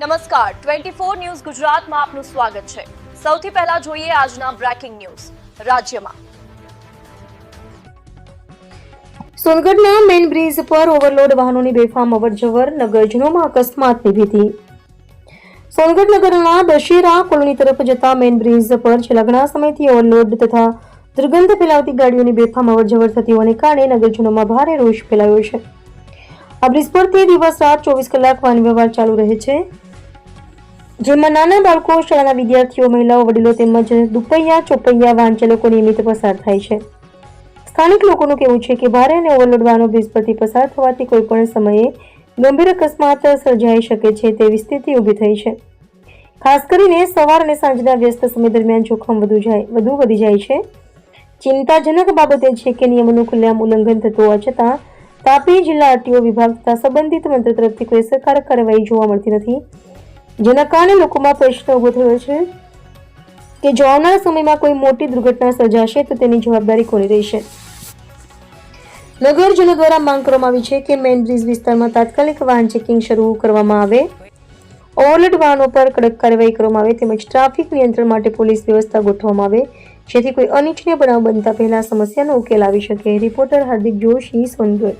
નમસ્કાર. Twenty four news ગુજરાતમાં આપનું સ્વાગત છે. સૌથી પહેલા જોઈએ આજના બ્રેકિંગ ન્યૂઝ. રાજ્યમાં સોનગઢના મેઇન બ્રિજ પર ઓવરલોડ વાહનોની બેફામ અવરજવર, નગરજનોમાં અકસ્માતની ભીતિ. સોનગઢ નગરના દશેરા કોલોની તરફ જતા મેઇન બ્રિજ પર છેલ્લા ઘણા સમયથી ઓવરલોડ તથા દુર્ગંધ ફેલાવતી ગાડીઓની બેફામ અવરજવર થતી હોવાને કારણે નગરજનોમાં ભારે રોષ ફેલાયો છે. આ બ્રિજ પરથી દિવસ રાત ચોવીસ કલાક વાહન વ્યવહાર ચાલુ રહે છે. જેમાં નાના બાળકો, શાળાના વિદ્યાર્થીઓ, મહિલાઓ, વડીલો તેમજ દુપૈયા, ચોપૈયા વાહન ચાલકો નિયમિત પસાર થાય છે. સ્થાનિક લોકોનું કહેવું છે કે ભારે અને ઓવરલોડ વાહનો બ્રિજ પરથી પસાર થવાથી કોઈ પણ સમયે ગંભીર અકસ્માત સર્જાઈ શકે છે તેવી સ્થિતિ ઊભી થઈ છે. ખાસ કરીને સવાર અને સાંજના વ્યસ્ત સમય દરમિયાન જોખમ વધુ જાય, વધુ વધી જાય છે. ચિંતાજનક બાબત એ છે કે નિયમોનું ખુલ્લેઆમ ઉલ્લંઘન થતું હોવા છતાં, તાપી જિલ્લા આરટીઓ વિભાગ તથા સંબંધિત મંત્ર તરફથી કોઈ અસરકારક કાર્યવાહી જોવા મળતી નથી. જેના કારણે લોકોમાં પ્રશ્ન ઊભો થયો છે કે જો આવનારા સમયમાં કોઈ મોટી દુર્ઘટના સર્જાશે તો તેની જવાબદારી કોની રહેશે નગરજનો દ્વારા માંગ કરવામાં આવી છે કે મેઇન બ્રિજ વિસ્તારમાં તાત્કાલિક વાહન ચેકિંગ શરૂ કરવામાં આવે. ઓવરલોડ વાહનો પર કડક કાર્યવાહી કરવામાં આવે તેમજ ટ્રાફિક નિયંત્રણ માટે પોલીસ વ્યવસ્થા ગોઠવવામાં આવે, જેથી કોઈ અનિચ્છનીય બનાવ બનતા પહેલા સમસ્યાનો ઉકેલ આવી શકે. રિપોર્ટર હાર્દિક જોશી સોનગઢ